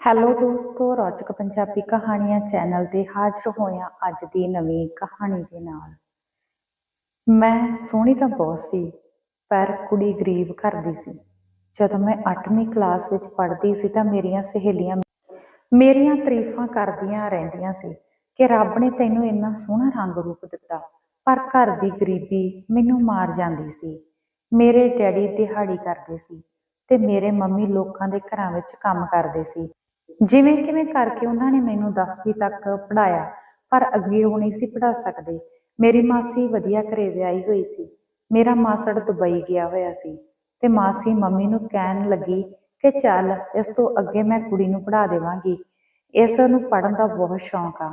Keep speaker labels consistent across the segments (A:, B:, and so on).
A: Hello ਦੋਸਤੋ, ਰੌਚਕ ਪੰਜਾਬੀ ਕਹਾਣੀਆਂ channel ਤੇ ਹਾਜ਼ਰ ਹੋਇਆ ਅੱਜ ਦੀ ਨਵੀਂ ਕਹਾਣੀ ਦੇ ਨਾਲ। ਮੈਂ ਸੋਹਣੀ ਤਾਂ ਬਹੁਤ ਸੀ, ਪਰ ਕੁੜੀ ਗਰੀਬ ਘਰ ਦੀ ਸੀ। ਜਦੋਂ ਮੈਂ 8ਵੀਂ ਕਲਾਸ ਵਿੱਚ ਪੜ੍ਹਦੀ ਸੀ ਤਾਂ ਮੇਰੀਆਂ ਸਹੇਲੀਆਂ ਮੇਰੀਆਂ ਤਾਰੀਫਾਂ ਕਰਦੀਆਂ ਰਹਿੰਦੀਆਂ ਸੀ ਕਿ ਰੱਬ ਨੇ ਤੈਨੂੰ ਇੰਨਾ ਸੋਹਣਾ ਰੰਗ ਰੂਪ ਦਿੱਤਾ, ਪਰ ਘਰ ਦੀ ਗਰੀਬੀ ਮੈਨੂੰ ਮਾਰ ਜਾਂਦੀ ਸੀ। ਮੇਰੇ ਡੈਡੀ ਦਿਹਾੜੀ ਕਰਦੇ ਸੀ ਤੇ ਮੇਰੇ ਮੰਮੀ ਲੋਕਾਂ ਦੇ ਘਰਾਂ ਵਿੱਚ ਕੰਮ ਕਰਦੇ ਸੀ। ਜਿਵੇਂ ਕਿਵੇਂ ਕਰਕੇ ਉਹਨਾਂ ਨੇ ਮੈਨੂੰ 10ਵੀਂ ਤੱਕ ਪੜਾਇਆ ਪਰ ਅੱਗੇ ਉਹ ਨਹੀਂ ਸੀ ਪੜਾ ਸਕਦੇ। ਮੇਰੀ ਮਾਸੀ ਵਧੀਆ ਘਰੇ ਵਿਆਹੀ ਹੋਈ ਸੀ। ਮੇਰਾ ਮਾਸੜ ਦੁਬਈ ਗਿਆ ਹੋਇਆ ਸੀ ਤੇ ਮਾਸੀ ਮੰਮੀ ਨੂੰ ਕਹਿਣ ਲੱਗੀ ਕਿ ਚੱਲ ਇਸ ਤੋਂ ਅੱਗੇ ਮੈਂ ਕੁੜੀ ਨੂੰ ਪੜਾ ਦੇਵਾਂਗੀ। ਇਸ ਨੂੰ ਪੜਨ ਦਾ ਬਹੁਤ ਸ਼ੌਂਕ ਆ।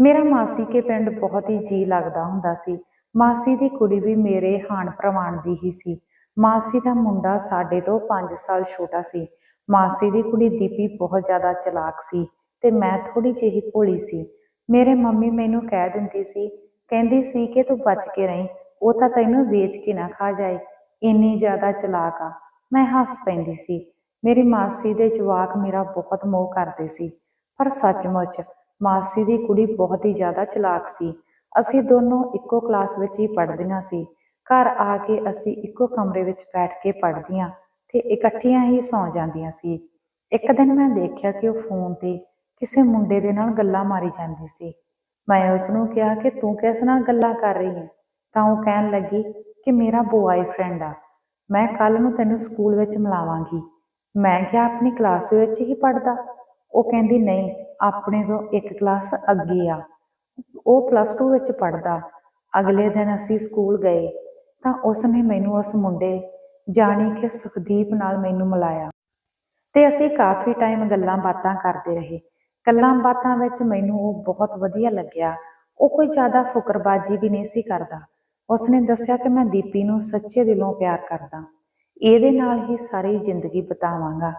A: ਮੇਰਾ ਮਾਸੀ ਕੇ ਪਿੰਡ ਬਹੁਤ ਹੀ ਜੀ ਲੱਗਦਾ ਹੁੰਦਾ ਸੀ। ਮਾਸੀ ਦੀ ਕੁੜੀ ਵੀ ਮੇਰੇ ਹਾਣ ਪ੍ਰਵਾਨ ਦੀ ਹੀ ਸੀ। ਮਾਸੀ ਦਾ ਮੁੰਡਾ ਸਾਡੇ ਤੋਂ 5 ਸਾਲ ਛੋਟਾ ਸੀ। ਮਾਸੀ ਦੀ ਕੁੜੀ ਦੀਪੀ ਬਹੁਤ ਜ਼ਿਆਦਾ ਚਲਾਕ ਸੀ ਤੇ ਮੈਂ ਥੋੜੀ ਜਿਹੀ ਭੋਲੀ ਸੀ। ਮੇਰੇ ਮੰਮੀ ਮੈਨੂੰ ਕਹਿ ਦਿੰਦੀ ਸੀ, ਕਹਿੰਦੀ ਸੀ ਕਿ ਤੂੰ ਬਚ ਕੇ ਰਹੀਂ, ਉਹ ਤਾਂ ਤੈਨੂੰ ਵੇਚ ਕੇ ਨਾ ਖਾ ਜਾਏ, ਇੰਨੀ ਜ਼ਿਆਦਾ ਚਲਾਕ ਆ। ਮੈਂ ਹੱਸ ਪੈਂਦੀ ਸੀ। ਮੇਰੀ ਮਾਸੀ ਦੇ ਜਵਾਕ ਮੇਰਾ ਬਹੁਤ ਮੋਹ ਕਰਦੇ ਸੀ। ਪਰ ਸੱਚਮੁੱਚ ਮਾਸੀ ਦੀ ਕੁੜੀ ਬਹੁਤ ਹੀ ਜ਼ਿਆਦਾ ਚਲਾਕ ਸੀ। ਅਸੀਂ ਦੋਨੋਂ ਇੱਕੋ ਕਲਾਸ ਵਿੱਚ ਹੀ ਪੜ੍ਹਦੀਆਂ ਸੀ। ਘਰ ਆ ਕੇ ਅਸੀਂ ਇੱਕੋ ਕਮਰੇ ਵਿੱਚ ਬੈਠ ਕੇ ਪੜ੍ਹਦੀਆਂ। ਤੇ ਇਕੱਠੀਆਂ ਹੀ ਸੌਂ ਜਾਂਦੀਆਂ ਸੀ। ਇੱਕ ਦਿਨ ਮੈਂ ਦੇਖਿਆ ਕਿ ਉਹ ਫੋਨ ਤੇ ਕਿਸੇ ਮੁੰਡੇ ਦੇ ਨਾਲ ਗੱਲਾਂ ਮਾਰੀ ਜਾਂਦੀ ਸੀ। ਮੈਂ ਉਸ ਨੂੰ ਕਿਹਾ ਕਿ ਤੂੰ ਕਿਸ ਨਾਲ ਗੱਲਾਂ ਕਰ ਰਹੀ ਹੈ? ਤਾਂ ਉਹ ਕਹਿਣ ਲੱਗੀ ਕਿ ਮੇਰਾ ਬੁਆਏਫ੍ਰੈਂਡ ਆ। ਮੈਂ ਕੱਲ ਨੂੰ ਤੈਨੂੰ ਸਕੂਲ ਵਿੱਚ ਮਿਲਾਵਾਂਗੀ। ਮੈਂ ਕਿਹਾ, ਆਪਣੀ ਕਲਾਸ ਵਿੱਚ ਹੀ ਪੜਦਾ ਉਹ ਕਹਿੰਦੀ, ਨਹੀਂ, ਆਪਣੇ ਤੋਂ ਇੱਕ ਕਲਾਸ ਅੱਗੇ ਆ। ਉਹ ਪਲੱਸ 2 ਵਿੱਚ ਪੜਦਾ ਅਗਲੇ ਦਿਨ ਅਸੀਂ ਸਕੂਲ ਗਏ। ਤਾਂ ਉਸ ਨੇ ਮੈਨੂੰ ਉਸ ਮੁੰਡੇ ਜਾਣੀ ਕਿ ਸੁਖਦੀਪ ਨਾਲ ਮੈਨੂੰ ਮਿਲਾਇਆ। ਤੇ ਅਸੀਂ ਕਾਫੀ ਟਾਈਮ ਗੱਲਾਂ ਬਾਤਾਂ ਕਰਦੇ ਰਹੇ। ਗੱਲਾਂ ਬਾਤਾਂ ਵਿੱਚ ਮੈਨੂੰ ਉਹ ਬਹੁਤ ਵਧੀਆ ਲੱਗਿਆ। ਉਹ ਕੋਈ ਜ਼ਿਆਦਾ ਫੁਕਰਬਾਜੀ ਵੀ ਨਹੀਂ ਸੀ ਕਰਦਾ। ਉਸਨੇ ਦੱਸਿਆ ਕਿ ਮੈਂ ਦੀਪੀ ਨੂੰ ਸੱਚੇ ਦਿਲੋਂ ਪਿਆਰ ਕਰਦਾ। ਇਹਦੇ ਨਾਲ ਹੀ ਸਾਰੀ ਜ਼ਿੰਦਗੀ ਬਿਤਾਵਾਂਗਾ।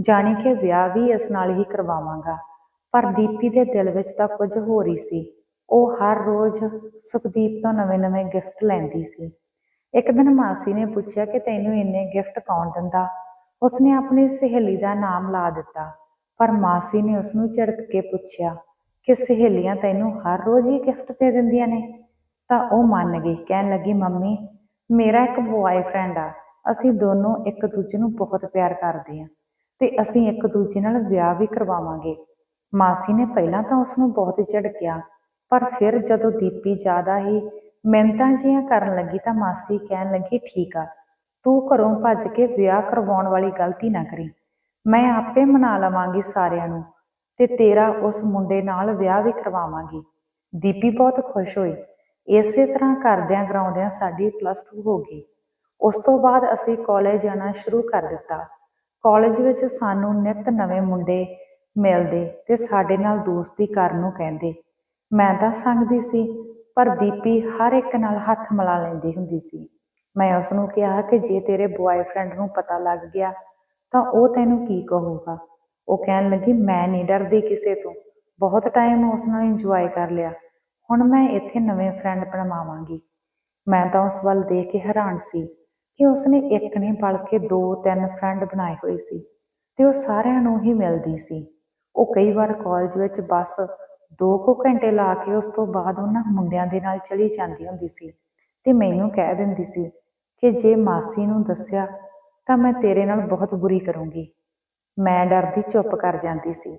A: ਜਾਣੀ ਕਿ ਵਿਆਹ ਵੀ ਇਸ ਨਾਲ ਹੀ ਕਰਵਾਵਾਂਗਾ। ਪਰ ਦੀਪੀ ਦੇ ਦਿਲ ਵਿੱਚ ਤਾਂ ਕੁਝ ਹੋਰ ਹੀ ਸੀ। ਉਹ ਹਰ ਰੋਜ਼ ਸੁਖਦੀਪ ਤੋਂ ਨਵੇਂ-ਨਵੇਂ ਗਿਫਟ ਲੈਂਦੀ ਸੀ। ਇੱਕ ਦਿਨ ਮਾਸੀ ਨੇ ਪੁੱਛਿਆ ਕਿ ਤੈਨੂੰ ਇੰਨੇ ਗਿਫਟ ਕੌਣ ਦਿੰਦਾ? ਉਸਨੇ ਆਪਣੀ ਸਹੇਲੀ ਦਾ ਨਾਮ ਲਾ ਦਿੱਤਾ, ਪਰ ਮਾਸੀ ਨੇ ਉਸ ਨੂੰ ਝਿੜਕ ਕੇ ਪੁੱਛਿਆ ਕਿ ਸਹੇਲੀਆਂ ਤੈਨੂੰ ਹਰ ਰੋਜ਼ ਹੀ ਗਿਫਟ ਦੇ ਦਿੰਦੀਆਂ ਨੇ? ਤਾਂ ਉਹ ਮੰਨ ਗਈ, ਕਹਿਣ ਲੱਗੀ, ਮੰਮੀ, ਮੇਰਾ ਇੱਕ ਬੁਆਏਫ੍ਰੈਂਡ ਆ, ਅਸੀਂ ਦੋਨੋਂ ਇੱਕ ਦੂਜੇ ਨੂੰ ਬਹੁਤ ਪਿਆਰ ਕਰਦੇ ਹਾਂ ਤੇ ਅਸੀਂ ਇੱਕ ਦੂਜੇ ਨਾਲ ਵਿਆਹ ਵੀ ਕਰਵਾਵਾਂਗੇ। ਮਾਸੀ ਨੇ ਪਹਿਲਾਂ ਤਾਂ ਉਸ ਨੂੰ ਬਹੁਤ ਝਿੜਕਿਆ, ਪਰ ਫਿਰ ਜਦੋਂ ਦੀਪੀ ਜ਼ਿਆਦਾ ਹੀ ਮਿਹਨਤਾਂ ਜਿਹੀਆਂ ਕਰਨ ਲੱਗੀ ਤਾਂ ਮਾਸੀ ਕਹਿਣ ਲੱਗੀ, ਠੀਕ ਆ, ਤੂੰ ਘਰੋਂ ਭੱਜ ਕੇ ਵਿਆਹ ਕਰਵਾਉਣ ਵਾਲੀ ਗਲਤੀ ਨਾ ਕਰੀ। ਮੈਂ ਆਪੇ ਮਨਾ ਲਵਾਂਗੀ ਸਾਰਿਆਂ ਨੂੰ ਤੇ ਤੇਰਾ ਉਸ ਮੁੰਡੇ ਨਾਲ ਵਿਆਹ ਵੀ ਕਰਵਾਵਾਂਗੀ। ਦੀਪੀ ਬਹੁਤ ਖੁਸ਼ ਹੋਈ। ਇਸੇ ਤਰ੍ਹਾਂ ਕਰਦਿਆਂ ਕਰਾਉਂਦਿਆਂ ਸਾਡੀ ਪਲੱਸ 2 ਹੋ ਗਈ। ਉਸ ਤੋਂ ਬਾਅਦ ਅਸੀਂ ਕਾਲਜ ਜਾਣਾ ਸ਼ੁਰੂ ਕਰ ਦਿੱਤਾ। ਕਾਲਜ ਵਿੱਚ ਸਾਨੂੰ ਨਿਤ ਨਵੇਂ ਮੁੰਡੇ ਮਿਲਦੇ ਤੇ ਸਾਡੇ ਨਾਲ ਦੋਸਤੀ ਕਰਨ ਨੂੰ ਕਹਿੰਦੇ। ਮੈਂ ਤਾਂ ਸੰਗਦੀ ਸੀ ਪਰ ਦੀਪੀ ਹਰ ਇੱਕ ਨਾਲ ਹੱਥ ਮਿਲਾ ਲੈਂਦੀ ਹੁੰਦੀ ਸੀ। ਮੈਂ ਉਸ ਨੂੰ ਕਿਹਾ ਕਿ ਜੇ ਤੇਰੇ ਬੁਆਏਫ੍ਰੈਂਡ ਨੂੰ ਪਤਾ ਲੱਗ ਗਿਆ, ਤਾਂ ਉਹ ਤੈਨੂੰ ਕੀ ਕਹੂਗਾ? ਉਹ ਕਹਿਣ ਲੱਗੀ, ਮੈਂ ਨਹੀਂ ਡਰਦੀ ਕਿਸੇ ਤੋਂ। ਬਹੁਤ ਟਾਈਮ ਉਸ ਨਾਲ ਇੰਜੋਏ ਕਰ ਲਿਆ। ਹੁਣ ਮੈਂ ਇੱਥੇ ਨਵੇਂ ਫਰੈਂਡ ਬਣਵਾਵਾਂਗੀ। ਮੈਂ ਤਾਂ ਉਸ ਵੱਲ ਦੇਖ ਕੇ ਹੈਰਾਨ ਸੀ ਕਿ ਉਸਨੇ ਇੱਕ ਨੇ ਨਹੀਂ ਕੇ ਦੋ ਤਿੰਨ ਫਰੈਂਡ ਬਣਾਏ ਹੋਏ ਸੀ ਤੇ ਉਹ ਸਾਰਿਆਂ ਨੂੰ ਹੀ ਮਿਲਦੀ ਸੀ। ਉਹ ਕਈ ਵਾਰ ਕਾਲਜ ਵਿੱਚ ਬਸ ਦੋ ਕੁ ਘੰਟੇ ਲਾ ਕੇ ਉਸ ਤੋਂ ਬਾਅਦ ਉਹਨਾਂ ਮੁੰਡਿਆਂ ਦੇ ਨਾਲ ਚਲੀ ਜਾਂਦੀ ਹੁੰਦੀ ਸੀ ਤੇ ਮੈਨੂੰ ਕਹਿ ਦਿੰਦੀ ਸੀ ਕਿ ਜੇ ਮਾਸੀ ਨੂੰ ਦੱਸਿਆ ਤਾਂ ਮੈਂ ਤੇਰੇ ਨਾਲ ਬਹੁਤ ਬੁਰੀ ਕਰੂੰਗੀ। ਮੈਂ ਡਰਦੀ ਚੁੱਪ ਕਰ ਜਾਂਦੀ ਸੀ,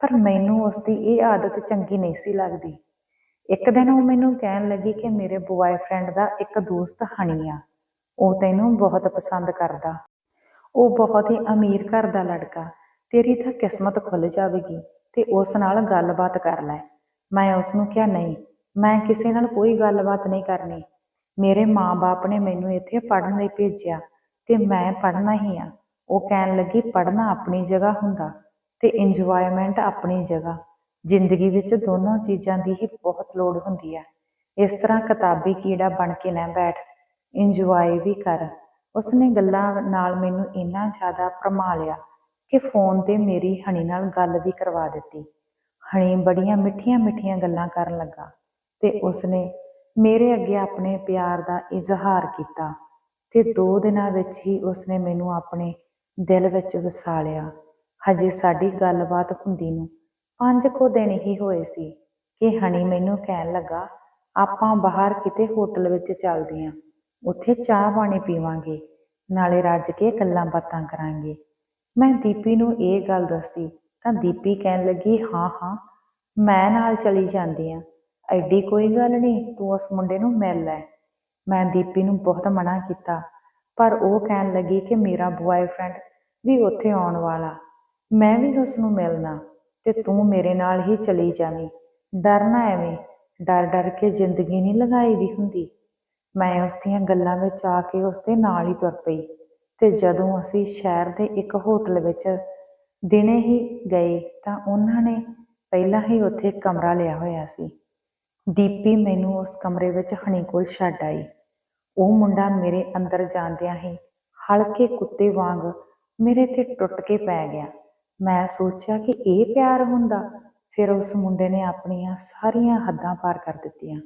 A: ਪਰ ਮੈਨੂੰ ਉਸ ਦੀ ਇਹ ਆਦਤ ਚੰਗੀ ਨਹੀਂ ਸੀ ਲੱਗਦੀ। ਇੱਕ ਦਿਨ ਉਹ ਮੈਨੂੰ ਕਹਿਣ ਲੱਗੀ ਕਿ ਮੇਰੇ ਬੁਆਏਫ੍ਰੈਂਡ ਦਾ ਇੱਕ ਦੋਸਤ ਹਣੀ ਆ, ਉਹ ਤੈਨੂੰ ਬਹੁਤ ਪਸੰਦ ਕਰਦਾ। ਉਹ ਬਹੁਤ ਹੀ ਅਮੀਰ ਘਰ ਦਾ ਲੜਕਾ, ਤੇਰੀ ਤਾਂ ਕਿਸਮਤ ਖੁੱਲ ਜਾਵੇਗੀ। ਤੇ ਉਸ ਨਾਲ ਗੱਲਬਾਤ ਕਰ ਲੈ। ਮੈਂ ਉਸ ਨੂੰ ਕਿਹਾ, ਨਹੀਂ, ਮੈਂ ਕਿਸੇ ਨਾਲ ਕੋਈ ਗੱਲਬਾਤ ਨਹੀਂ ਕਰਨੀ। ਮੇਰੇ ਮਾਂ-ਬਾਪ ਨੇ ਮੈਨੂੰ ਇੱਥੇ ਪੜ੍ਹਨ ਲਈ ਭੇਜਿਆ ਤੇ ਮੈਂ ਪੜ੍ਹਨਾ ਹੀ ਆ। ਉਹ ਕਹਿਣ ਲੱਗੀ, ਪੜ੍ਹਨਾ ਆਪਣੀ ਜਗ੍ਹਾ ਹੁੰਦਾ ਤੇ ਇੰਜੋਇਮੈਂਟ ਆਪਣੀ ਜਗ੍ਹਾ। ਜ਼ਿੰਦਗੀ ਵਿੱਚ ਦੋਨੋਂ ਚੀਜ਼ਾਂ ਦੀ ਹੀ ਬਹੁਤ ਲੋੜ ਹੁੰਦੀ ਹੈ ਇਸ ਤਰ੍ਹਾਂ ਕਿਤਾਬੀ ਕੀੜਾ ਬਣ ਕੇ ਨਾ ਬੈਠ। ਇੰਜੋਏ ਵੀ ਕਰ। ਉਸਨੇ ਗੱਲਾਂ ਨਾਲ ਮੈਨੂੰ ਇੰਨਾ ਜ਼ਿਆਦਾ ਭਰਮਾ ਲਿਆ ਕਿ ਫੋਨ ਤੇ ਮੇਰੀ ਹਣੀ ਨਾਲ ਗੱਲ ਵੀ ਕਰਵਾ ਦਿੱਤੀ। ਹਣੀ ਬੜੀਆਂ ਮਿੱਠੀਆਂ ਮਿੱਠੀਆਂ ਗੱਲਾਂ ਕਰਨ ਲੱਗਾ ਤੇ ਉਸਨੇ ਮੇਰੇ ਅੱਗੇ ਆਪਣੇ ਪਿਆਰ ਦਾ ਇਜ਼ਹਾਰ ਕੀਤਾ ਤੇ ਦੋ ਦਿਨਾਂ ਵਿੱਚ ਹੀ ਉਸਨੇ ਮੈਨੂੰ ਆਪਣੇ ਦਿਲ ਵਿੱਚ ਵਸਾ ਲਿਆ ਹਜੇ ਸਾਡੀ ਗੱਲਬਾਤ ਹੁੰਦੀ ਨੂੰ ਪੰਜ ਕੁ ਦਿਨ ਹੀ ਹੋਏ ਸੀ ਕਿ ਹਣੀ ਮੈਨੂੰ ਕਹਿਣ ਲੱਗਾ, ਆਪਾਂ ਬਾਹਰ ਕਿਤੇ ਹੋਟਲ ਵਿੱਚ ਚੱਲਦੇ ਆਂ। ਉੱਥੇ ਚਾਹ ਪਾਣੀ ਪੀਵਾਂਗੇ, ਨਾਲੇ ਰੱਜ ਕੇ ਗੱਲਾਂ ਬਾਤਾਂ ਕਰਾਂਗੇ। ਮੈਂ ਦੀਪੀ ਨੂੰ ਇਹ ਗੱਲ ਦੱਸੀ ਤਾਂ ਦੀਪੀ ਕਹਿਣ ਲੱਗੀ, ਹਾਂ ਹਾਂ, ਮੈਂ ਨਾਲ ਚਲੀ ਜਾਂਦੀ ਆਂ। ਐਡੀ ਕੋਈ ਗੱਲ ਨਹੀਂ, ਤੂੰ ਉਸ ਮੁੰਡੇ ਨੂੰ ਮਿਲ ਲੈ। ਮੈਂ ਦੀਪੀ ਨੂੰ ਬਹੁਤ ਮਨਾ ਕੀਤਾ, ਪਰ ਉਹ ਕਹਿਣ ਲੱਗੀ ਕਿ ਮੇਰਾ ਬੁਆਏਫ੍ਰੈਂਡ ਵੀ ਉੱਥੇ ਆਉਣ ਵਾਲਾ। ਮੈਂ ਵੀ ਉਸ ਨੂੰ ਮਿਲਣਾ ਤੇ ਤੂੰ ਮੇਰੇ ਨਾਲ ਹੀ ਚਲੀ ਜਾਵੀਂ। ਡਰਨਾ ਐਵੇਂ, ਡਰ ਡਰ ਕੇ ਜ਼ਿੰਦਗੀ ਨਹੀਂ ਲਗਾਈ ਦੀ ਹੁੰਦੀ। ਮੈਂ ਉਸ ਦੀਆਂ ਗੱਲਾਂ ਵਿੱਚ ਆ ਕੇ ਉਸ ਦੇ ਨਾਲ ਹੀ ਤੁਰ ਪਈ। ਤੇ ਜਦੋਂ ਅਸੀਂ ਸ਼ਹਿਰ ਦੇ ਇੱਕ ਹੋਟਲ ਵਿੱਚ ਦਿਨੇ ਹੀ ਗਏ ਤਾਂ ਉਹਨਾਂ ਨੇ ਪਹਿਲਾਂ ਹੀ ਉੱਥੇ ਕਮਰਾ ਲਿਆ ਹੋਇਆ ਸੀ। ਦੀਪੀ ਮੈਨੂੰ ਉਸ ਕਮਰੇ ਵਿੱਚ ਹਣੀ ਕੋਲ ਛੱਡ ਆਈ। ਉਹ ਮੁੰਡਾ ਮੇਰੇ ਅੰਦਰ ਜਾਂਦਿਆਂ ਹੀ ਹਲਕੇ ਕੁੱਤੇ ਵਾਂਗ ਮੇਰੇ ਤੇ ਟੁੱਟ ਕੇ ਪੈ ਗਿਆ। ਮੈਂ ਸੋਚਿਆ ਕਿ ਇਹ ਪਿਆਰ ਹੁੰਦਾ। ਫਿਰ ਉਸ ਮੁੰਡੇ ਨੇ ਆਪਣੀਆਂ ਸਾਰੀਆਂ ਹੱਦਾਂ ਪਾਰ ਕਰ ਦਿੱਤੀਆਂ।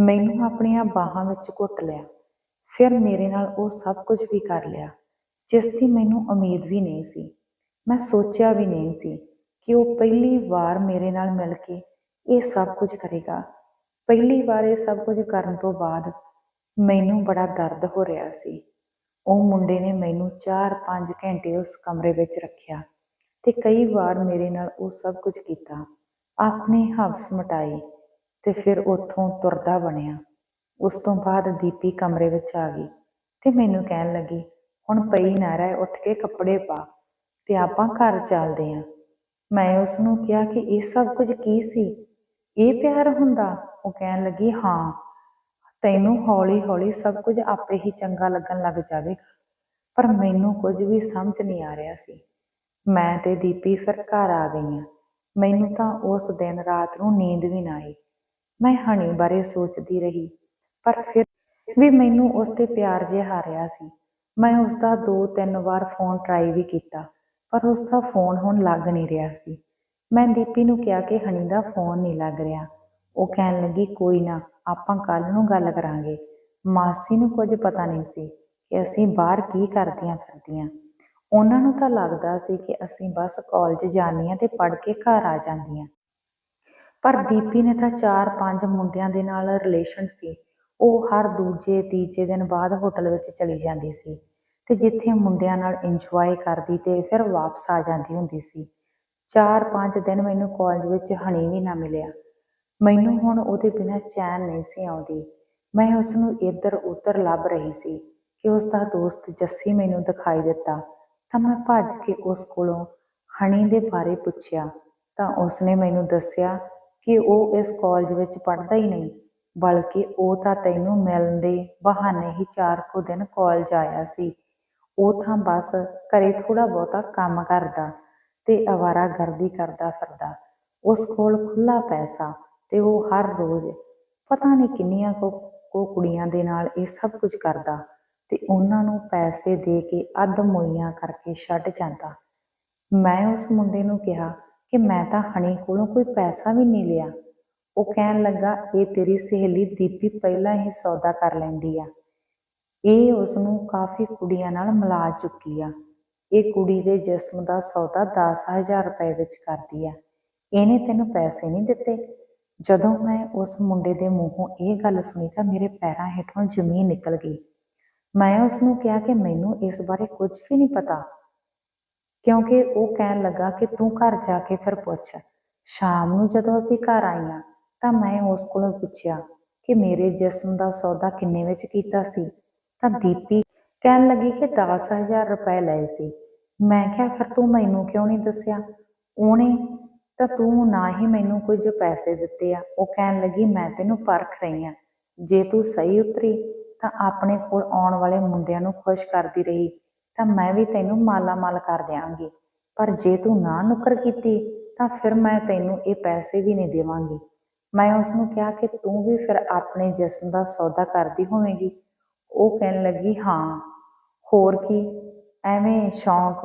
A: ਮੈਨੂੰ ਆਪਣੀਆਂ ਬਾਹਾਂ ਵਿੱਚ ਘੁੱਟ ਲਿਆ। ਫਿਰ ਮੇਰੇ ਨਾਲ ਉਹ ਸਭ ਕੁਝ ਵੀ ਕਰ ਲਿਆ, ਜਿਸ ਦੀ ਮੈਨੂੰ ਉਮੀਦ ਵੀ ਨਹੀਂ ਸੀ। ਮੈਂ ਸੋਚਿਆ ਵੀ ਨਹੀਂ ਸੀ ਕਿ ਉਹ ਪਹਿਲੀ ਵਾਰ ਮੇਰੇ ਨਾਲ ਮਿਲ ਕੇ ਇਹ ਸਭ ਕੁਝ ਕਰੇਗਾ। ਪਹਿਲੀ ਵਾਰ ਇਹ ਸਭ ਕੁਝ ਕਰਨ ਤੋਂ ਬਾਅਦ ਮੈਨੂੰ ਬੜਾ ਦਰਦ ਹੋ ਰਿਹਾ ਸੀ। ਉਹ ਮੁੰਡੇ ਨੇ ਮੈਨੂੰ 4-5 ਘੰਟੇ ਉਸ ਕਮਰੇ ਵਿੱਚ ਰੱਖਿਆ ਤੇ ਕਈ ਵਾਰ ਮੇਰੇ ਨਾਲ ਉਹ ਸਭ ਕੁਝ ਕੀਤਾ, ਆਪਣੇ ਹਵਸ ਮਟਾਈ ਤੇ ਫਿਰ ਉੱਥੋਂ ਤੁਰਦਾ ਬਣਿਆ। ਉਸ ਤੋਂ ਬਾਅਦ ਦੀਪੀ ਕਮਰੇ ਵਿੱਚ ਆ ਗਈ ਤੇ ਮੈਨੂੰ ਕਹਿਣ ਲੱਗੀ, ਹੁਣ ਪਈ ਨਾ ਰਹਿ, ਉੱਠ ਕੇ ਕੱਪੜੇ ਪਾ ਤੇ ਆਪਾਂ ਘਰ ਚੱਲਦੇ ਆਂ। ਮੈਂ ਉਸ ਨੂੰ ਕਿਹਾ ਕਿ ਇਹ ਸਭ ਕੁਝ ਕੀ ਸੀ? ਇਹ ਪਿਆਰ ਹੁੰਦਾ? ਉਹ ਕਹਿਣ ਲੱਗੀ, ਹਾਂ, ਤੈਨੂੰ ਹੌਲੀ ਹੌਲੀ ਸਭ ਕੁਝ ਆਪੇ ਹੀ ਚੰਗਾ ਲੱਗਣ ਲੱਗ ਜਾਵੇਗਾ, ਪਰ ਮੈਨੂੰ ਕੁਝ ਵੀ ਸਮਝ ਨਹੀਂ ਆ ਰਿਹਾ ਸੀ। ਮੈਂ ਤੇ ਦੀਪੀ ਫਿਰ ਘਰ ਆ ਗਈਆਂ। ਮੈਨੂੰ ਤਾਂ ਉਸ ਦਿਨ ਰਾਤ ਨੂੰ ਨੀਂਦ ਵੀ ਨਾ ਆਈ। ਮੈਂ ਹਣੀ ਬਾਰੇ ਸੋਚਦੀ ਰਹੀ। ਪਰ ਫਿਰ ਵੀ ਮੈਨੂੰ ਉਸ ਤੇ ਪਿਆਰ ਜਿਹਾ ਆ ਰਿਹਾ ਸੀ। ਮੈਂ ਉਸ ਦਾ ਦੋ ਤਿੰਨ ਵਾਰ ਫੋਨ ਟਰਾਈ ਵੀ ਕੀਤਾ, ਪਰ ਉਸ ਦਾ ਫੋਨ ਹੁਣ ਲੱਗ ਨਹੀਂ ਰਿਹਾ ਸੀ। ਮੈਂ ਦੀਪੀ ਨੂੰ ਕਿਹਾ ਕਿ ਹਣੀ ਦਾ ਫੋਨ ਨਹੀਂ ਲੱਗ ਰਿਹਾ। ਉਹ ਕਹਿਣ ਲੱਗੀ, ਕੋਈ ਨਾ, ਆਪਾਂ ਕੱਲ ਨੂੰ ਗੱਲ ਕਰਾਂਗੇ। ਮਾਸੀ ਨੂੰ ਕੁਝ ਪਤਾ ਨਹੀਂ ਸੀ ਕਿ ਅਸੀਂ ਬਾਹਰ ਕੀ ਕਰਦੀਆਂ ਫਿਰਦੀਆਂ। ਉਹਨਾਂ ਨੂੰ ਤਾਂ ਲੱਗਦਾ ਸੀ ਕਿ ਅਸੀਂ ਬਸ ਕਾਲਜ ਜਾਂਦੀਆਂ ਤੇ ਪੜ੍ਹ ਕੇ ਘਰ ਆ ਜਾਂਦੀਆਂ। ਪਰ ਦੀਪੀ ਨੇ ਤਾਂ ਚਾਰ ਪੰਜ ਮੁੰਡਿਆਂ ਦੇ ਨਾਲ ਰਿਲੇਸ਼ਨ ਸੀ। ਉਹ ਹਰ ਦੂਜੇ, ਤੀਜੇ ਦਿਨ ਬਾਅਦ ਹੋਟਲ ਵਿੱਚ ਚਲੀ ਜਾਂਦੀ ਸੀ ਤੇ ਜਿੱਥੇ ਮੁੰਡਿਆਂ ਨਾਲ ਇੰਜੋਏ ਕਰਦੀ ਤੇ ਫਿਰ ਵਾਪਸ ਆ ਜਾਂਦੀ ਹੁੰਦੀ ਸੀ। ਚਾਰ ਪੰਜ ਦਿਨ ਮੈਨੂੰ ਕਾਲਜ ਵਿੱਚ ਹਣੀ ਵੀ ਨਾ ਮਿਲਿਆ। ਮੈਨੂੰ ਹੁਣ ਉਹਦੇ ਬਿਨਾਂ ਚੈਨ ਨਹੀਂ ਸੀ ਆਉਂਦੀ। ਮੈਂ ਉਸ ਨੂੰ ਇੱਧਰ ਉੱਧਰ ਲੱਭ ਰਹੀ ਸੀ ਕਿ ਉਸ ਦਾ ਦੋਸਤ ਜੱਸੀ ਮੈਨੂੰ ਦਿਖਾਈ ਦਿੱਤਾ। ਤਾਂ ਮੈਂ ਭੱਜ ਕੇ ਉਸ ਕੋਲੋਂ ਹਣੀ ਦੇ ਬਾਰੇ ਪੁੱਛਿਆ ਤਾਂ ਉਸਨੇ ਮੈਨੂੰ ਦੱਸਿਆ ਕਿ ਉਹ ਇਸ ਕਾਲਜ ਵਿੱਚ ਪੜ੍ਹਦਾ ਹੀ ਨਹੀਂ। ਬਲਕਿ ਉਹ ਤਾਂ ਤੈਨੂੰ ਮਿਲਣ ਦੇ ਬਹਾਨੇ ਹੀ ਚਾਰ ਕੁ ਦਿਨ ਕਾਲਜ ਆਇਆ ਸੀ। ਉਹ ਤਾਂ ਬਸ ਘਰੇ ਥੋੜਾ ਬਹੁਤਾ ਕੰਮ ਕਰਦਾ ਤੇ ਅਵਾਰਾ ਗਰਦੀ ਕਰਦਾ ਫਿਰਦਾ। ਉਸ ਕੋਲ ਖੁੱਲਾ ਪੈਸਾ ਤੇ ਉਹ ਹਰ ਰੋਜ਼ ਪਤਾ ਨਹੀਂ ਕਿੰਨੀਆਂ ਕੁ ਕੁ ਕੁੜੀਆਂ ਦੇ ਨਾਲ ਇਹ ਸਭ ਕੁਝ ਕਰਦਾ ਤੇ ਉਹਨਾਂ ਨੂੰ ਪੈਸੇ ਦੇ ਕੇ ਅੱਧ ਮੋਈਆਂ ਕਰਕੇ ਛੱਡ ਜਾਂਦਾ। ਮੈਂ ਉਸ ਮੁੰਡੇ ਨੂੰ ਕਿਹਾ ਕਿ ਮੈਂ ਤਾਂ ਹਣੀ ਕੋਲੋਂ ਕੋਈ ਪੈਸਾ ਵੀ ਨਹੀਂ ਲਿਆ। ਉਹ ਕਹਿਣ ਲੱਗਾ, ਇਹ ਤੇਰੀ ਸਹੇਲੀ ਦੀਪੀ ਪਹਿਲਾਂ ਹੀ ਸੌਦਾ ਕਰ ਲੈਂਦੀ ਆ। ਇਹ ਉਸ ਨੂੰ ਕਾਫੀ ਕੁੜੀਆਂ ਨਾਲ ਮਿਲਾ ਚੁੱਕੀ ਆ। ਇਹ ਕੁੜੀ ਦੇ ਜਿਸਮ ਦਾ ਸੌਦਾ 10000 ਰੁਪਏ ਵਿੱਚ ਕਰਦੀ ਆ। ਇਹਨੇ ਤੈਨੂੰ ਪੈਸੇ ਨਹੀਂ ਦਿੱਤੇ। ਜਦੋਂ ਮੈਂ ਉਸ ਮੁੰਡੇ ਦੇ ਮੂੰਹੋਂ ਇਹ ਗੱਲ ਸੁਣੀ ਤਾਂ ਮੇਰੇ ਪੈਰਾਂ ਹੇਠੋਂ ਜ਼ਮੀਨ ਨਿਕਲ ਗਈ। ਮੈਂ ਉਸ ਨੂੰ ਕਿਹਾ ਕਿ ਮੈਨੂੰ ਇਸ ਬਾਰੇ ਕੁਝ ਵੀ ਨਹੀਂ ਪਤਾ, ਕਿਉਂਕਿ ਉਹ ਕਹਿਣ ਲੱਗਾ ਕਿ ਤੂੰ ਘਰ ਜਾ ਕੇ ਫਿਰ ਪੁੱਛ। ਸ਼ਾਮ ਨੂੰ ਜਦੋਂ ਅਸੀਂ ਘਰ ਆਈਆਂ ਤਾਂ ਮੈਂ ਉਸ ਕੋਲੋਂ ਪੁੱਛਿਆ ਕਿ ਮੇਰੇ ਜਿਸਮ ਦਾ ਸੌਦਾ ਕਿੰਨੇ ਵਿੱਚ ਕੀਤਾ ਸੀ? ਤਾਂ ਦੀਪੀ ਕਹਿਣ ਲੱਗੀ ਕਿ 10000 ਰੁਪਏ ਲਏ ਸੀ। ਮੈਂ ਕਿਹਾ, ਫਿਰ ਤੂੰ ਮੈਨੂੰ ਕਿਉਂ ਨਹੀਂ ਦੱਸਿਆ? ਉਹਨੇ ਤਾਂ ਤੂੰ ਨਾ ਹੀ ਮੈਨੂੰ ਕੁਝ ਪੈਸੇ ਦਿੱਤੇ ਆ। ਉਹ ਕਹਿਣ ਲੱਗੀ, ਮੈਂ ਤੈਨੂੰ ਪਰਖ ਰਹੀ ਆ ਜੇ ਤੂੰ ਸਹੀ ਉਤਰੀ, ਤਾਂ ਆਪਣੇ ਕੋਲ ਆਉਣ ਵਾਲੇ ਮੁੰਡਿਆਂ ਨੂੰ ਖੁਸ਼ ਕਰਦੀ ਰਹੀ, ਤਾਂ ਮੈਂ ਵੀ ਤੈਨੂੰ ਮਾਲਾ ਮਾਲ ਕਰ ਦਿਆਂਗੀ। ਪਰ ਜੇ ਤੂੰ ਨਾ ਨੁਕਰ ਕੀਤੀ, ਤਾਂ ਫਿਰ ਮੈਂ ਤੈਨੂੰ ਇਹ ਪੈਸੇ ਵੀ ਨਹੀਂ ਦੇਵਾਂਗੀ। ਮੈਂ ਉਸ ਨੂੰ ਕਿਹਾ ਕਿ ਤੂੰ ਵੀ ਫਿਰ ਆਪਣੇ ਜਿਸਮ ਦਾ ਸੌਦਾ ਕਰਦੀ ਹੋਵੇਂਗੀ। ਉਹ ਕਹਿਣ ਲੱਗੀ, ਹਾਂ, ਹੋਰ ਕੀ? ਐਵੇਂ ਸ਼ੌਂਕ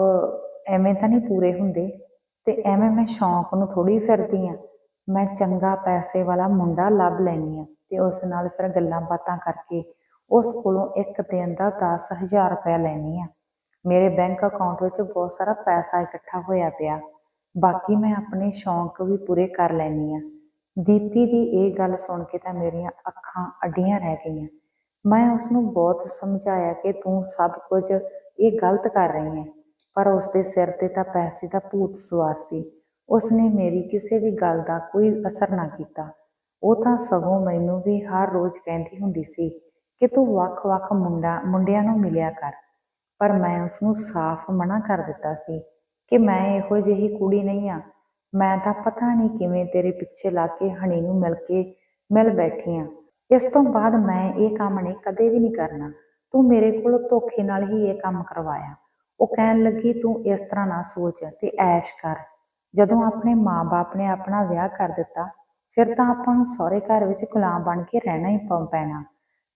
A: ਐਵੇਂ ਤਾਂ ਨਹੀਂ ਪੂਰੇ ਹੁੰਦੇ ਤੇ ਐਵੇਂ ਮੈਂ ਸ਼ੌਂਕ ਨੂੰ ਥੋੜੀ ਫਿਰਦੀ ਆ। ਮੈਂ ਚੰਗਾ ਪੈਸੇ ਵਾਲਾ ਮੁੰਡਾ ਲੱਭ ਲੈਣੀ ਆ ਤੇ ਉਸ ਨਾਲ ਫਿਰ ਗੱਲਾਂ ਬਾਤਾਂ ਕਰਕੇ ਉਸ ਕੋਲੋਂ ਇੱਕ ਦਿਨ ਦਾ 10000 ਰੁਪਇਆ ਲੈਣੀ ਆ। ਮੇਰੇ ਬੈਂਕ ਅਕਾਊਂਟ ਵਿੱਚ ਬਹੁਤ ਸਾਰਾ ਪੈਸਾ ਇਕੱਠਾ ਹੋਇਆ ਪਿਆ। ਬਾਕੀ ਮੈਂ ਆਪਣੇ ਸ਼ੌਂਕ ਵੀ ਪੂਰੇ ਕਰ ਲੈਣੀ ਆ। ਦੀਪੀ ਦੀ ਇਹ ਗੱਲ ਸੁਣ ਕੇ ਤਾਂ ਮੇਰੀਆਂ ਅੱਖਾਂ ਅੱਡੀਆਂ ਰਹਿ ਗਈਆਂ। ਮੈਂ ਉਸ ਨੂੰ ਬਹੁਤ ਸਮਝਾਇਆ ਕਿ ਤੂੰ ਸਭ ਕੁਝ ਇਹ ਗਲਤ ਕਰ ਰਹੀ ਹੈ, ਪਰ ਉਸ ਦੇ ਸਿਰ ਤੇ ਤਾਂ ਪੈਸੇ ਦਾ ਭੂਤ ਸਵਾਰ ਸੀ। ਉਸ ਨੇ ਮੇਰੀ ਕਿਸੇ ਵੀ ਗੱਲ ਦਾ ਕੋਈ ਅਸਰ ਨਾ ਕੀਤਾ। ਉਹ ਤਾਂ ਸਗੋਂ ਮੈਨੂੰ ਵੀ ਹਰ ਰੋਜ਼ ਕਹਿੰਦੀ ਹੁੰਦੀ ਸੀ ਕਿ ਤੂੰ ਵੱਖ-ਵੱਖ ਮੁੰਡਾ, ਮੁੰਡਿਆਂ ਨੂੰ ਮਿਲਿਆ ਕਰ, ਪਰ ਮੈਂ ਉਸ ਨੂੰ ਸਾਫ਼ ਮਨਾ ਕਰ ਦਿੱਤਾ ਸੀ ਕਿ ਮੈਂ ਇਹੋ ਜਿਹੀ ਕੁੜੀ ਨਹੀਂ ਆ। ਮੈਂ ਤਾਂ ਪਤਾ ਨਹੀਂ ਕਿਵੇਂ ਤੇਰੇ ਪਿੱਛੇ ਲੱਗ ਕੇ ਹਣੀ ਨੂੰ ਮਿਲ ਕੇ ਮਿਲ ਬੈਠੀ ਆ। ਇਸ ਤੋਂ ਬਾਅਦ ਮੈਂ ਇਹ ਕੰਮ ਨਹੀਂ, ਕਦੇ ਵੀ ਨਹੀਂ ਕਰਨਾ। ਤੂੰ ਮੇਰੇ ਕੋਲ ਧੋਖੇ ਨਾਲ ਹੀ ਇਹ ਕੰਮ ਕਰਵਾਇਆ। ਉਹ ਕਹਿਣ ਲੱਗੀ, ਤੂੰ ਇਸ ਤਰ੍ਹਾਂ ਨਾ ਸੋਚ ਤੇ ਐਸ਼ ਕਰ। ਜਦੋਂ ਆਪਣੇ ਮਾਪੇ ਨੇ ਆਪਣਾ ਵਿਆਹ ਕਰ ਦਿੱਤਾ, ਫਿਰ ਤਾਂ ਆਪਾਂ ਨੂੰ ਸਹੁਰੇ ਘਰ ਵਿੱਚ ਗੁਲਾਮ ਬਣ ਕੇ ਰਹਿਣਾ ਹੀ ਪੈਣਾ।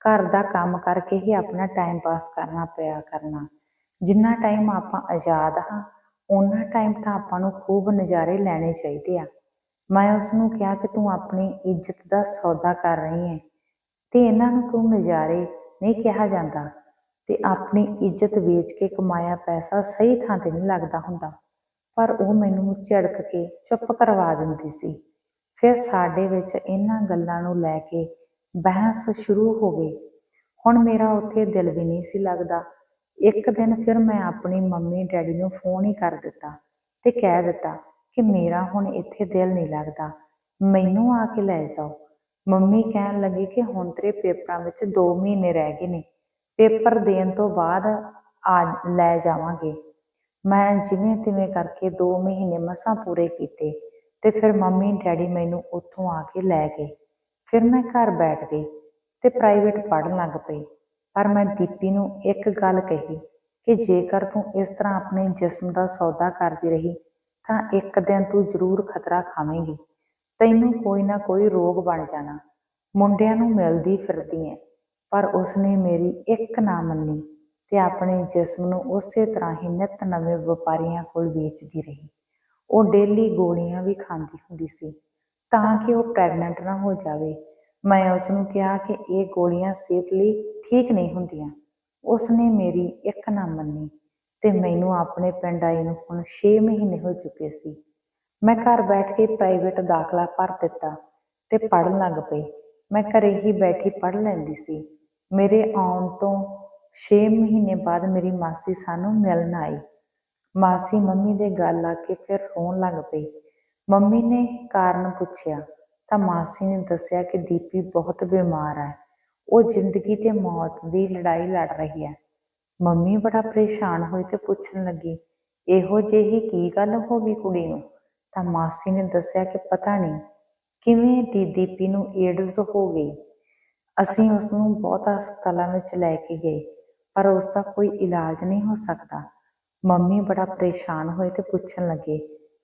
A: ਘਰ ਦਾ ਕੰਮ ਕਰਕੇ ਹੀ ਆਪਣਾ ਟਾਈਮ ਪਾਸ ਕਰਨਾ ਪਿਆ ਕਰਨਾ। ਜਿੰਨਾ ਟਾਈਮ ਆਪਾਂ ਆਜ਼ਾਦ ਹਾਂ ਉਹਨਾਂ ਟਾਈਮ ਤਾਂ ਆਪਾਂ ਨੂੰ ਖੂਬ ਨਜ਼ਾਰੇ ਲੈਣੇ ਚਾਹੀਦੇ ਆ। ਮੈਂ ਉਸ ਨੂੰ ਕਿਹਾ ਕਿ ਤੂੰ ਆਪਣੀ ਇੱਜ਼ਤ ਦਾ ਸੌਦਾ ਕਰ ਰਹੀ ਹੈ ਤੇ ਇਹਨਾਂ ਨੂੰ ਤੂੰ ਨਜ਼ਾਰੇ ਨਹੀਂ ਕਿਹਾ ਜਾਂਦਾ ਤੇ ਆਪਣੀ ਇੱਜ਼ਤ ਵੇਚ ਕੇ ਕਮਾਇਆ ਪੈਸਾ ਸਹੀ ਥਾਂ ਤੇ ਨਹੀਂ ਲੱਗਦਾ ਹੁੰਦਾ। ਪਰ ਉਹ ਮੈਨੂੰ ਝੜਕ ਕੇ ਚੁੱਪ ਕਰਵਾ ਦਿੰਦੀ ਸੀ। ਫਿਰ ਸਾਡੇ ਵਿੱਚ ਇਹਨਾਂ ਗੱਲਾਂ ਨੂੰ ਲੈ ਕੇ ਬਹਿਸ ਸ਼ੁਰੂ ਹੋ ਗਈ। ਹੁਣ ਮੇਰਾ ਉੱਥੇ ਦਿਲ ਵੀ ਨਹੀਂ ਸੀ ਲੱਗਦਾ ਇੱਕ ਦਿਨ ਫਿਰ ਮੈਂ ਆਪਣੀ ਮੰਮੀ ਡੈਡੀ ਨੂੰ ਫੋਨ ਹੀ ਕਰ ਦਿੱਤਾ ਤੇ ਕਹਿ ਦਿੱਤਾ ਕਿ ਮੇਰਾ ਹੁਣ ਇੱਥੇ ਦਿਲ ਨਹੀਂ ਲੱਗਦਾ, ਮੈਨੂੰ ਆ ਕੇ ਲੈ ਜਾਓ। ਮੰਮੀ ਕਹਿਣ ਲੱਗੀ ਕਿ ਹੁਣ ਤੇਰੇ ਪੇਪਰਾਂ ਵਿੱਚ 2 ਮਹੀਨੇ ਰਹਿ ਗਏ ਨੇ, ਪੇਪਰ ਦੇਣ ਤੋਂ ਬਾਅਦ ਆ ਲੈ ਜਾਵਾਂਗੇ। ਮੈਂ ਜਿਵੇਂ ਤਿਵੇਂ ਕਰਕੇ 2 ਮਹੀਨੇ ਮਸਾਂ ਪੂਰੇ ਕੀਤੇ ਤੇ ਫਿਰ ਮੰਮੀ ਡੈਡੀ ਮੈਨੂੰ ਉੱਥੋਂ ਆ ਕੇ ਲੈ ਗਏ। ਫਿਰ ਮੈਂ ਘਰ ਬੈਠ ਗਈ ਤੇ ਪ੍ਰਾਈਵੇਟ ਪੜ੍ਹਨ ਲੱਗ ਪਈ। ਪਰ ਮੈਂ ਦੀਪੀ ਨੂੰ ਇੱਕ ਗੱਲ ਕਹੀ ਕਿ ਜੇਕਰ ਤੂੰ ਇਸ ਤਰ੍ਹਾਂ ਆਪਣੇ ਜਿਸਮ ਦਾ ਸੌਦਾ ਕਰਦੀ ਰਹੀ, ਤਾਂ ਇੱਕ ਦਿਨ ਤੂੰ ਜ਼ਰੂਰ ਖਤਰਾ ਖਾਵੇਂਗੀ। ਤੈਨੂੰ ਕੋਈ ਨਾ ਕੋਈ ਰੋਗ ਬਣ ਜਾਣਾ। ਮੁੰਡਿਆਂ ਨੂੰ ਮਿਲਦੀ ਫਿਰਦੀ ਐ, ਪਰ ਉਸਨੇ ਮੇਰੀ ਇੱਕ ਨਾ ਮੰਨੀ ਤੇ ਆਪਣੇ ਜਿਸਮ ਨੂੰ ਉਸੇ ਤਰ੍ਹਾਂ ਹੀ ਨਿਤ ਨਵੇਂ ਵਪਾਰੀਆਂ ਕੋਲ ਵੇਚਦੀ ਰਹੀ। ਉਹ ਡੇਲੀ ਗੋਲੀਆਂ ਵੀ ਖਾਂਦੀ ਹੁੰਦੀ ਸੀ, ਤਾਂ ਕਿ ਉਹ ਪ੍ਰੈਗਨੈਂਟ ਨਾ ਹੋ ਜਾਵੇ ਮੈਂ ਉਸ ਨੂੰ ਕਿਹਾ ਕਿ ਇਹ ਗੋਲੀਆਂ ਸਿਹਤ ਲਈ ਠੀਕ ਨਹੀਂ ਹੁੰਦੀਆਂ। ਉਸ ਨੇ ਮੇਰੀ ਇੱਕ ਨਾ ਮੰਨੀ ਤੇ ਮੈਨੂੰ ਆਪਣੇ ਪਿੰਡ ਆਈ ਨੂੰ ਹੁਣ 6 ਮਹੀਨੇ ਹੋ ਚੁੱਕੇ ਸੀ। ਮੈਂ ਘਰ ਬੈਠ ਕੇ ਪ੍ਰਾਈਵੇਟ ਦਾਖਲਾ ਭਰ ਦਿੱਤਾ ਤੇ ਪੜ੍ਹਨ ਲੱਗ ਪਈ। ਮੈਂ ਘਰੇ ਹੀ ਬੈਠੀ ਪੜ੍ਹ ਲੈਂਦੀ ਸੀ। ਮੇਰੇ ਆਉਣ ਤੋਂ 6 ਮਹੀਨੇ ਬਾਅਦ ਮੇਰੀ ਮਾਸੀ ਸਾਨੂੰ ਮਿਲਣ ਆਈ। ਮਾਸੀ ਮੰਮੀ ਦੇ ਗੱਲ ਆ ਕੇ ਫਿਰ ਰੋਣ ਲੱਗ ਪਈ। ਮੰਮੀ ਨੇ ਕਾਰਨ ਪੁੱਛਿਆ ਤਾਂ ਮਾਸੀ ਨੇ ਦੱਸਿਆ ਕਿ ਦੀਪੀ ਬਹੁਤ ਬਿਮਾਰ ਹੈ। ਉਹ ਜ਼ਿੰਦਗੀ ਤੇ ਮੌਤ ਦੀ ਲੜਾਈ ਲੜ ਰਹੀ ਹੈ। ਮੰਮੀ ਬੜਾ ਪਰੇਸ਼ਾਨ ਹੋਈ ਤੇ ਪੁੱਛਣ ਲੱਗੀ, ਇਹੋ ਜਿਹੀ ਕੀ ਗੱਲ ਹੋ ਗਈ ਕੁੜੀ ਨੂੰ? ਤਾਂ ਮਾਸੀ ਨੇ ਦੱਸਿਆ ਕਿ ਪਤਾ ਨਹੀਂ, ਕਿਵੇਂ ਦੀ ਦੀਪੀ ਨੂੰ ਏਡਜ਼ ਹੋ ਗਈ। ਅਸੀਂ ਉਸ ਨੂੰ ਬਹੁਤ ਹਸਪਤਾਲਾਂ ਵਿੱਚ ਲੈ ਕੇ ਗਏ, ਪਰ ਉਸ ਦਾ ਕੋਈ ਇਲਾਜ ਨਹੀਂ ਹੋ ਸਕਦਾ। ਮੰਮੀ ਬੜਾ ਪਰੇਸ਼ਾਨ ਹੋਏ ਤੇ ਪੁੱਛਣ ਲੱਗੇ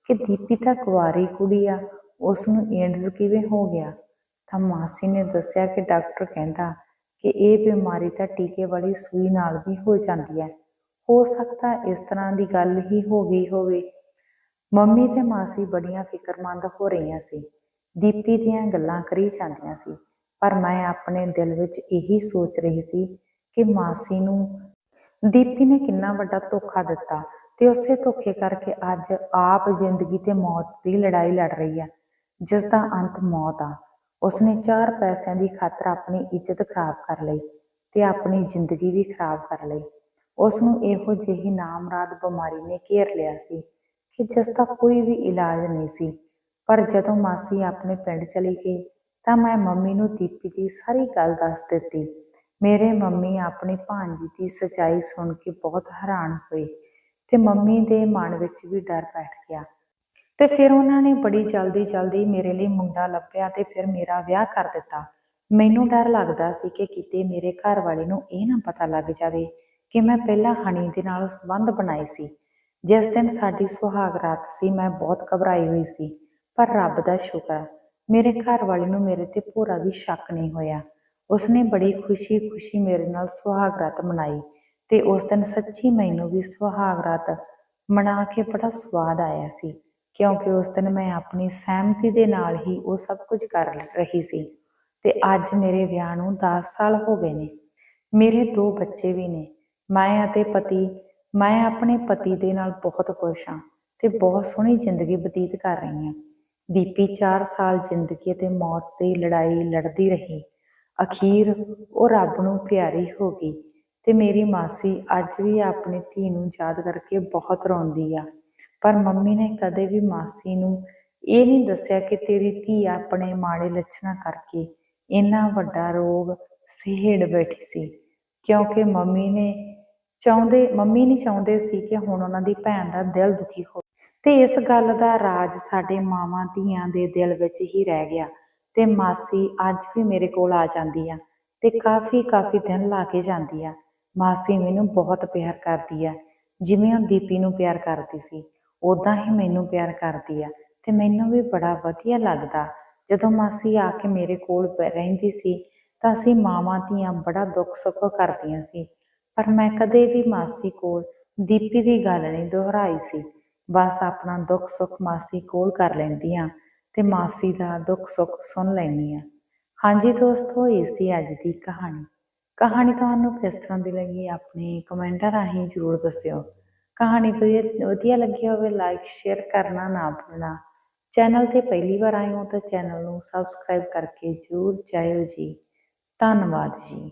A: ਕਿ ਦੀਪੀ ਤਾਂ ਕੁਆਰੀ ਕੁੜੀ ਆ ਉਸ ਨੂੰ ਏਡਜ਼ ਕਿਵੇਂ ਹੋ ਗਿਆ? ਤਾਂ ਮਾਸੀ ਨੇ ਦੱਸਿਆ ਕਿ ਡਾਕਟਰ ਕਹਿੰਦਾ ਕਿ ਇਹ ਬਿਮਾਰੀ ਤਾਂ ਟੀਕੇ ਵਾਲੀ ਸੂਈ ਨਾਲ ਵੀ ਹੋ ਜਾਂਦੀ ਹੈ। ਹੋ ਸਕਦਾ ਇਸ ਤਰ੍ਹਾਂ ਦੀ ਗੱਲ ਹੀ ਹੋ ਗਈ ਹੋਵੇ। ਮੰਮੀ ਤੇ ਮਾਸੀ ਬੜੀਆਂ ਫਿਕਰਮੰਦ ਹੋ ਰਹੀਆਂ ਸੀ। ਦੀਪੀ ਦੀਆਂ ਗੱਲਾਂ ਕਰੀ ਜਾਂਦੀਆਂ ਸੀ। ਪਰ ਮੈਂ ਆਪਣੇ ਦਿਲ ਵਿੱਚ ਇਹੀ ਸੋਚ ਰਹੀ ਸੀ ਕਿ ਮਾਸੀ ਨੂੰ ਦੀਪੀ ਨੇ ਕਿੰਨਾ ਵੱਡਾ ਧੋਖਾ ਦਿੱਤਾ ਤੇ ਉਸੇ ਧੋਖੇ ਕਰਕੇ ਅੱਜ ਆਪ ਜ਼ਿੰਦਗੀ ਤੇ ਮੌਤ ਦੀ ਲੜਾਈ ਲੜ ਰਹੀ ਹੈ। ਜਿਸ ਦਾ ਅੰਤ ਮੌਤ ਆ। ਉਸਨੇ ਚਾਰ ਪੈਸਿਆਂ ਦੀ ਖਾਤਰ ਆਪਣੀ ਇੱਜ਼ਤ ਖਰਾਬ ਕਰ ਲਈ ਤੇ ਆਪਣੀ ਜ਼ਿੰਦਗੀ ਵੀ ਖਰਾਬ ਕਰ ਲਈ। ਉਸ ਨੂੰ ਇਹੋ ਜਿਹੀ ਨਾਮਰਾਦ ਬਿਮਾਰੀ ਨੇ ਘੇਰ ਲਿਆ ਸੀ ਕਿ ਜਿਸ ਦਾ ਕੋਈ ਵੀ ਇਲਾਜ ਨਹੀਂ ਸੀ। ਪਰ ਜਦੋਂ ਮਾਸੀ ਆਪਣੇ ਪਿੰਡ ਚਲੀ ਗਈ ਤਾਂ ਮੈਂ ਮੰਮੀ ਨੂੰ ਦੀਪੀ ਦੀ ਸਾਰੀ ਗੱਲ ਦੱਸ ਦਿੱਤੀ। ਮੇਰੇ ਮੰਮੀ ਆਪਣੀ ਭਾਂਜੀ ਦੀ ਸਚਾਈ ਸੁਣ ਕੇ ਬਹੁਤ ਹੈਰਾਨ ਹੋਏ ਤੇ ਮੰਮੀ ਦੇ ਮਨ ਵਿੱਚ ਵੀ ਡਰ ਬੈਠ ਗਿਆ। ਤੇ ਫਿਰ ਉਹਨਾਂ ਨੇ ਬੜੀ ਜਲਦੀ ਜਲਦੀ ਮੇਰੇ ਲਈ ਮੁੰਡਾ ਲੱਭਿਆ ਤੇ ਫਿਰ ਮੇਰਾ ਵਿਆਹ ਕਰ ਦਿੱਤਾ। ਮੈਨੂੰ ਡਰ ਲੱਗਦਾ ਸੀ ਕਿ ਕਿਤੇ ਮੇਰੇ ਘਰ ਵਾਲੇ ਨੂੰ ਇਹ ਨਾ ਪਤਾ ਲੱਗ ਜਾਵੇ ਕਿ ਮੈਂ ਪਹਿਲਾਂ ਹਣੀ ਦੇ ਨਾਲ ਸੰਬੰਧ ਬਣਾਏ ਸੀ। ਜਿਸ ਦਿਨ ਸਾਡੀ ਸੁਹਾਗ ਰਾਤ ਸੀ, ਮੈਂ ਬਹੁਤ ਘਬਰਾਈ ਹੋਈ ਸੀ, ਪਰ ਰੱਬ ਦਾ ਸ਼ੁਕਰ ਮੇਰੇ ਘਰ ਵਾਲੇ ਨੂੰ ਮੇਰੇ ਤੇ ਪੂਰਾ ਵੀ ਸ਼ੱਕ ਨਹੀਂ ਹੋਇਆ। ਉਸਨੇ ਬੜੀ ਖੁਸ਼ੀ-ਖੁਸ਼ੀ ਮੇਰੇ ਨਾਲ ਸੁਹਾਗ ਰਾਤ ਮਨਾਈ ਤੇ ਉਸ ਦਿਨ ਸੱਚੀ ਮੈਨੂੰ ਵੀ ਸੁਹਾਗ ਰਾਤ ਮਨਾ ਕੇ ਬੜਾ ਸਵਾਦ ਆਇਆ ਸੀ। ਕਿਉਂਕਿ ਉਸ ਦਿਨ ਮੈਂ ਆਪਣੀ ਸਹਿਮਤੀ ਦੇ ਨਾਲ ਹੀ ਉਹ ਸਭ ਕੁਝ ਕਰ ਰਹੀ ਸੀ ਤੇ ਅੱਜ ਮੇਰੇ ਵਿਆਹ ਨੂੰ 10 ਸਾਲ ਹੋ ਗਏ ਨੇ। ਮੇਰੇ ਦੋ ਬੱਚੇ ਵੀ ਨੇ। ਮੈਂ ਅਤੇ ਪਤੀ, ਮੈਂ ਆਪਣੇ ਪਤੀ ਦੇ ਨਾਲ ਬਹੁਤ ਖੁਸ਼ ਹਾਂ ਤੇ ਬਹੁਤ ਸੋਹਣੀ ਜ਼ਿੰਦਗੀ ਬਤੀਤ ਕਰ ਰਹੀ ਹਾਂ। ਦੀਪੀ 4 ਸਾਲ ਜ਼ਿੰਦਗੀ ਅਤੇ ਮੌਤ ਦੀ ਲੜਾਈ ਲੜਦੀ ਰਹੀ। ਅਖੀਰ ਉਹ ਰੱਬ ਨੂੰ ਪਿਆਰੀ ਹੋ ਗਈ ਤੇ ਮੇਰੀ ਮਾਸੀ ਅੱਜ ਵੀ ਆਪਣੀ ਧੀ ਨੂੰ ਯਾਦ ਕਰਕੇ ਬਹੁਤ ਰੋਂਦੀ ਆ। ਪਰ ਮੰਮੀ ਨੇ ਕਦੇ ਵੀ ਮਾਸੀ ਨੂੰ ਇਹ ਨਹੀਂ ਦੱਸਿਆ ਕਿ ਤੇਰੀ ਧੀ ਆਪਣੇ ਮਾੜੇ ਲੱਛਣਾਂ ਕਰਕੇ ਇੰਨਾ ਵੱਡਾ ਰੋਗ ਸਹਿੜ ਬੈਠੀ ਸੀ। ਕਿਉਂਕਿ ਮੰਮੀ ਨੇ ਚਾਹੁੰਦੇ, ਮੰਮੀ ਨਹੀਂ ਚਾਹੁੰਦੇ ਸੀ ਕਿ ਹੁਣ ਉਹਨਾਂ ਦੀ ਭੈਣ ਦਾ ਦਿਲ ਦੁਖੀ ਹੋ ਤੇ ਇਸ ਗੱਲ ਦਾ ਰਾਜ ਸਾਡੇ ਮਾਵਾਂ ਧੀਆਂ ਦੇ ਦਿਲ ਵਿੱਚ ਹੀ ਰਹਿ ਗਿਆ ਤੇ ਮਾਸੀ ਅੱਜ ਵੀ ਮੇਰੇ ਕੋਲ ਆ ਜਾਂਦੀ ਆ ਤੇ ਕਾਫੀ ਕਾਫੀ ਦਿਨ ਲਾ ਕੇ ਜਾਂਦੀ ਆ। ਮਾਸੀ ਮੈਨੂੰ ਬਹੁਤ ਪਿਆਰ ਕਰਦੀ ਆ, ਜਿਵੇਂ ਉਹ ਦੀਪੀ ਨੂੰ ਪਿਆਰ ਕਰਦੀ ਸੀ। ਉਦਾਂ ਹੀ ਮੈਨੂੰ ਪਿਆਰ ਕਰਦੀ ਆ ਤੇ ਮੈਨੂੰ ਵੀ ਬੜਾ ਵਧੀਆ ਲੱਗਦਾ। ਜਦੋਂ ਮਾਸੀ ਆ ਕੇ ਮੇਰੇ ਕੋਲ ਰਹਿੰਦੀ ਸੀ ਤਾਂ ਅਸੀਂ ਮਾਵਾਂ ਧੀਆਂ ਬੜਾ ਦੁੱਖ ਸੁੱਖ ਕਰਦੀਆਂ ਸੀ। ਪਰ ਮੈਂ ਕਦੇ ਵੀ ਮਾਸੀ ਕੋਲ ਦੀਪੀ ਦੀ ਗੱਲ ਨਹੀਂ ਦੁਹਰਾਈ ਸੀ। ਬਸ ਆਪਣਾ ਦੁੱਖ ਸੁੱਖ ਮਾਸੀ ਕੋਲ ਕਰ ਲੈਂਦੀ ਆ ਤੇ ਮਾਸੀ ਦਾ ਦੁੱਖ ਸੁੱਖ ਸੁਣ ਲੈਂਦੀ ਆ। ਹਾਂਜੀ ਦੋਸਤੋ, ਇਹ ਸੀ ਅੱਜ ਦੀ ਕਹਾਣੀ। ਕਹਾਣੀ ਤੁਹਾਨੂੰ ਕਿਸ ਤਰ੍ਹਾਂ ਦੀ ਲੱਗੀ, ਆਪਣੇ ਕਮੈਂਟਾਂ ਰਾਹੀਂ ਜ਼ਰੂਰ ਦੱਸਿਓ। ਕਹਾਣੀ ਵਧੀਆ ਵਧੀਆ ਲੱਗੀ ਹੋਵੇ ਲਾਈਕ ਸ਼ੇਅਰ ਕਰਨਾ ਨਾ ਭੁੱਲਣਾ। ਚੈਨਲ ਤੇ ਪਹਿਲੀ ਵਾਰ ਆਏ ਹੋ ਤਾਂ ਚੈਨਲ ਨੂੰ ਸਬਸਕ੍ਰਾਈਬ ਕਰਕੇ ਜ਼ਰੂਰ ਜਾਇਓ ਜੀ। ਧੰਨਵਾਦ ਜੀ।